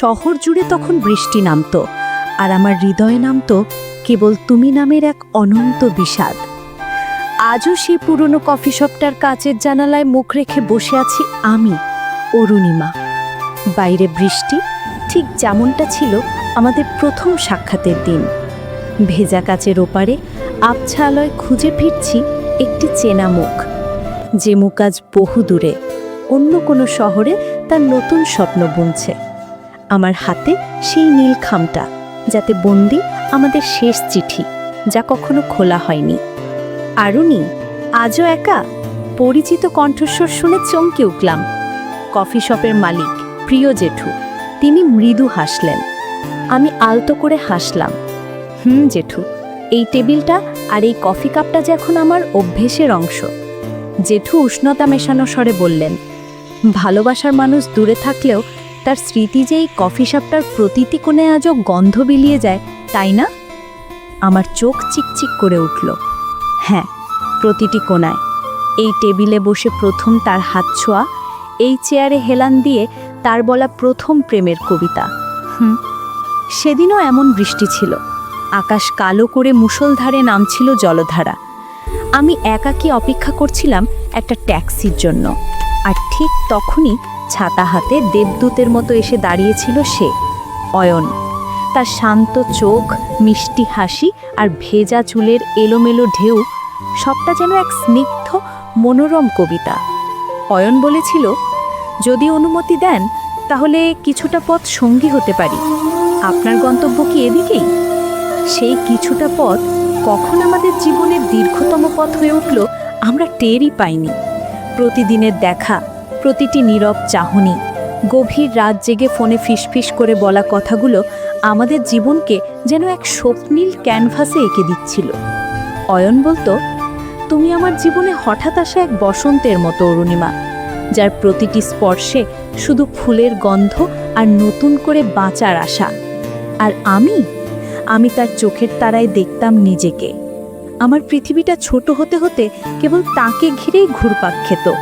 শহর জুড়ে তখন বৃষ্টি নামতো, আর আমার হৃদয়ে নামতো কেবল তুমি নামের এক অনন্ত বিষাদ। আজও সেই পুরনো কফি শপটার কাচের জানালায় মুখ রেখে বসে আছি আমি, অরুণিমা। বাইরে বৃষ্টি, ঠিক যেমনটা ছিল আমাদের প্রথম সাক্ষাতের দিন। ভেজা কাচের ওপারে আবছা আলোয় খুঁজে ফিরছি একটি চেনা মুখ। যে মুখ আজ বহু দূরে অন্য কোনো শহরে তার নতুন স্বপ্ন বুনছে। আমার হাতে সেই নীল খামটা, যাতে বন্দি আমাদের শেষ চিঠি, যা কখনো খোলা হয়নি। আরুনি, আজও একা? পরিচিত কণ্ঠস্বর শুনে চমকে উঠলাম। কফি শপের মালিক, প্রিয় জেঠু, তিনি মৃদু হাসলেন। আমি আলতো করে হাসলাম। হুম, জেঠু, এই টেবিলটা আর এই কফি কাপটা যে এখন আমার অভ্যেসের অংশ। জেঠু উষ্ণতা মেশানো স্বরে বললেন, ভালোবাসার মানুষ দূরে থাকলেও তার স্মৃতি যে এই কফি শপটার প্রতিটি কোণে আজও গন্ধ বিলিয়ে যায়, তাই না? আমার চোখ চিকচিক করে উঠল। হ্যাঁ প্রতিটি কোণায়। এই টেবিলে বসে প্রথম তার হাত ছোঁয়া, এই চেয়ারে হেলান দিয়ে তার বলা প্রথম প্রেমের কবিতা। হুম, সেদিনও এমন বৃষ্টি ছিল। আকাশ কালো করে মুষলধারে নামছিল জলধারা। আমি একাকী অপেক্ষা করছিলাম একটা ট্যাক্সির জন্য। আর ঠিক তখনই ছাতা হাতে দেবদূতের মতো এসে দাঁড়িয়েছিল সে, অয়ন। তার শান্ত চোখ, মিষ্টি হাসি আর ভেজা চুলের এলোমেলো ঢেউ সবটা যেন এক স্নিগ্ধ, মনোরম কবিতা। অয়ন বলেছিল, যদি অনুমতি দেন, তাহলে কিছুটা পথ সঙ্গী হতে পারি। আপনার গন্তব্য কি এদিকেই? সেই কিছুটা পথ কখন আমাদের জীবনের দীর্ঘতম পথ হয়ে উঠল আমরা টেরই পাইনি। প্রতিদিনের দেখা প্রতিটি নীরব চাহনি। গভীর রাত জেগে ফোনে ফিসফিস করে বলা কথাগুলো আমাদের জীবনকে যেন এক স্বপ্নীল ক্যানভাসে এঁকে দিচ্ছিল। অয়ন বলতো, তুমি আমার জীবনে হঠাৎ আসা এক বসন্তের মতো, অরুণিমা, যার প্রতিটি স্পর্শে শুধু ফুলের গন্ধ আর নতুন করে বাঁচার আশা। আর আমি আমি তার চোখের তারায় দেখতাম নিজেকে। আমার পৃথিবীটা ছোট হতে হতে কেবল তাকে ঘিরেই ঘুরপাক খেত।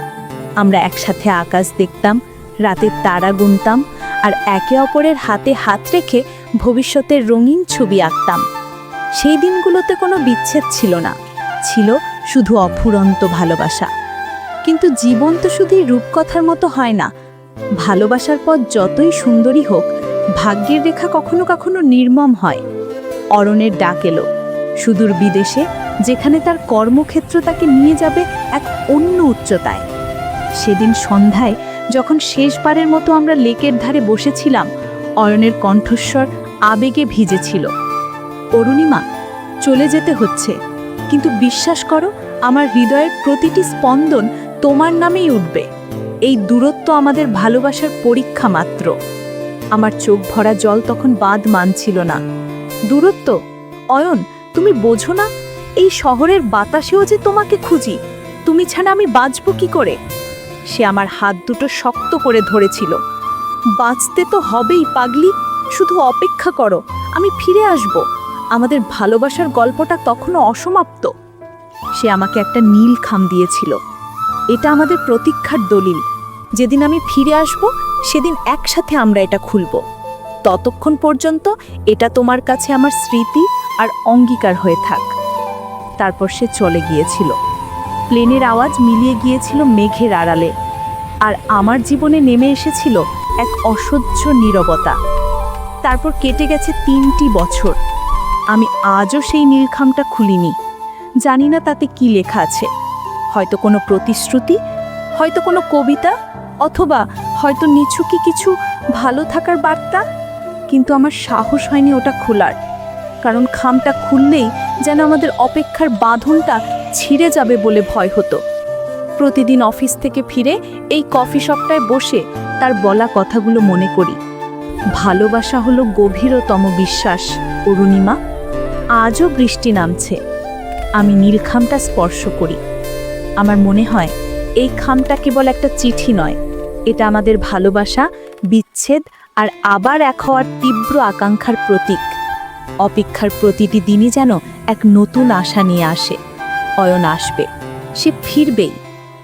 আমরা একসাথে আকাশ দেখতাম, রাতের তারা গুনতাম, আর একে অপরের হাতে হাত রেখে ভবিষ্যতের রঙিন ছবি আঁকতাম। সেই দিনগুলোতে কোনো বিচ্ছেদ ছিল না, ছিল শুধু অফুরন্ত ভালোবাসা। কিন্তু জীবন তো শুধুই রূপকথার মতো হয় না, ভালোবাসার পথ যতই সুন্দরী হোক, ভাগ্যের রেখা কখনো কখনো নির্মম হয়। অরণের ডাক এলো, সুদূর বিদেশে, যেখানে তার কর্মক্ষেত্র তাকে নিয়ে যাবে এক অন্য উচ্চতায়। সেদিন সন্ধ্যায় যখন শেষবারের মতো আমরা লেকের ধারে বসেছিলাম অয়নের কণ্ঠস্বর আবেগে ভিজেছিল। অরুণিমা, চলে যেতে হচ্ছে, কিন্তু বিশ্বাস করো, আমার হৃদয়ের প্রতিটি স্পন্দন তোমার নামেই উঠবে। এই দূরত্ব আমাদের ভালোবাসার পরীক্ষা মাত্র। আমার চোখ ভরা জল তখন বাদ মানছিল না। দূরত্ব, অয়ন, তুমি বোঝো না, এই শহরের বাতাসেও যে তোমাকে খুঁজি, তুমি ছাড়া আমি বাঁচব কি করে? সে আমার হাত দুটো শক্ত করে ধরেছিল। বাঁচতে তো হবেই, পাগলি। শুধু অপেক্ষা করো, আমি ফিরে আসব। আমাদের ভালোবাসার গল্পটা তখনও অসমাপ্ত। সে আমাকে একটা নীল খাম দিয়েছিল। এটা আমাদের প্রতীক্ষার দলিল। যেদিন আমি ফিরে আসব, সেদিন একসাথে আমরা এটা খুলব। ততক্ষণ পর্যন্ত এটা তোমার কাছে আমার স্মৃতি আর অঙ্গীকার হয়ে থাক। তারপর সে চলে গিয়েছিল। প্লেনের আওয়াজ মিলিয়ে গিয়েছিল মেঘের আড়ালে। আর আমার জীবনে নেমে এসেছিল এক অসহ্য নীরবতা। তারপর কেটে গেছে তিনটি বছর। আমি আজও সেই নীলখামটা খুলিনি। জানি না তাতে কি লেখা আছে। হয়তো কোনো প্রতিশ্রুতি, হয়তো কোনো কবিতা, অথবা হয়তো নিছুকি কিছু ভালো থাকার বার্তা। কিন্তু আমার সাহস হয়নি ওটা খোলার। কারণ খামটা খুললেই যেন আমাদের অপেক্ষার বাঁধনটা ছিঁড়ে যাবে বলে ভয় হতো। প্রতিদিন অফিস থেকে ফিরে এই কফি শপটায় বসে তার বলা কথাগুলো মনে করি। ভালোবাসা হলো গভীরতম বিশ্বাস, অরুণিমা। আজও বৃষ্টি নামছে। আমি নীলখামটা স্পর্শ করি। আমার মনে হয় এই খামটা কেবল একটা চিঠি নয়। এটা আমাদের ভালোবাসা, বিচ্ছেদ আর আবার এক হওয়ার তীব্র আকাঙ্ক্ষার প্রতীক। অপেক্ষার প্রতিটি দিনই যেন এক নতুন আশা নিয়ে আসে। অয়ন আসবে। সে ফিরবেই।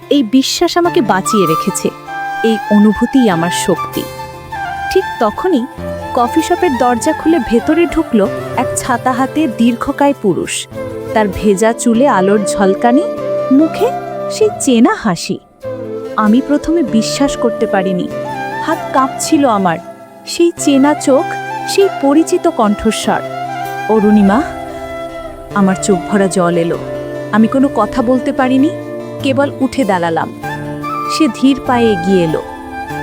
এই বিশ্বাস আমাকে বাঁচিয়ে রেখেছে। এই অনুভূতিই আমার শক্তি। ঠিক তখনই কফি শপের দরজা খুলে ভেতরে ঢুকলো এক ছাতা হাতে দীর্ঘকায় পুরুষ। তার ভেজা চুলে আলোর ঝলকানি, মুখে সেই চেনা হাসি। আমি প্রথমে বিশ্বাস করতে পারিনি। হাত কাঁপছিল আমার। সেই চেনা চোখ, সেই পরিচিত কণ্ঠস্বর। অরুণিমা, আমার চোখ ভরা জল এলো। আমি কোনো কথা বলতে পারিনি, কেবল উঠে দাঁড়ালাম। সে ধীর পায়ে এগিয়ে এলো।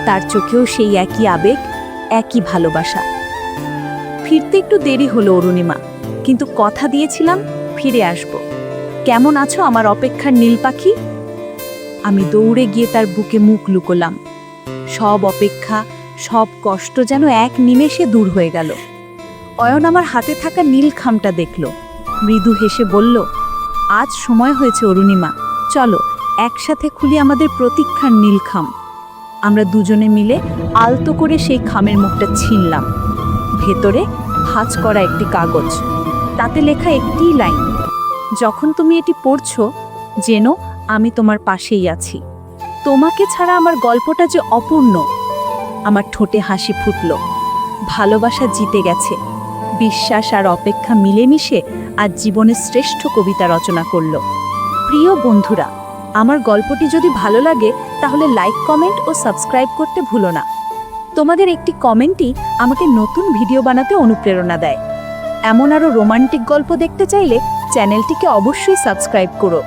তার চোখেও সেই একই আবেগ, একই ভালোবাসা। ফিরতে একটু দেরি হলো অরুণিমা, কিন্তু কথা দিয়েছিলাম, ফিরে আসব। কেমন আছো আমার অপেক্ষার নীল পাখি? আমি দৌড়ে গিয়ে তার বুকে মুখ লুকোলাম। সব অপেক্ষা, সব কষ্ট যেন এক নিমেষে দূর হয়ে গেল। অয়ন আমার হাতে থাকা নীল খামটা দেখল। মৃদু হেসে বলল আজ সময় হয়েছে অরুণিমা। চলো, একসাথে খুলি আমাদের প্রতীক্ষার নীলখাম। আমরা দুজনে মিলে আলতো করে সেই খামের মুখটা ছিনলাম। ভেতরে ভাঁজ করা একটি কাগজ। তাতে লেখা একটিই লাইন, যখন তুমি এটি পড়ছো যেন আমি তোমার পাশেই আছি। তোমাকে ছাড়া আমার গল্পটা যে অপূর্ণ। আমার ঠোঁটে হাসি ফুটল। ভালোবাসা জিতে গেছে। বিশ্বাস আর অপেক্ষা মিলেমিশে আজ জীবনের শ্রেষ্ঠ কবিতা রচনা করল। প্রিয় বন্ধুরা, আমার গল্পটি যদি ভালো লাগে, তাহলে লাইক কমেন্ট ও সাবস্ক্রাইব করতে ভুলো না। তোমাদের একটি কমেন্টই আমাকে নতুন ভিডিও বানাতে অনুপ্রেরণা দেয়। এমন আরও রোমান্টিক গল্প দেখতে চাইলে চ্যানেলটিকে অবশ্যই সাবস্ক্রাইব করো।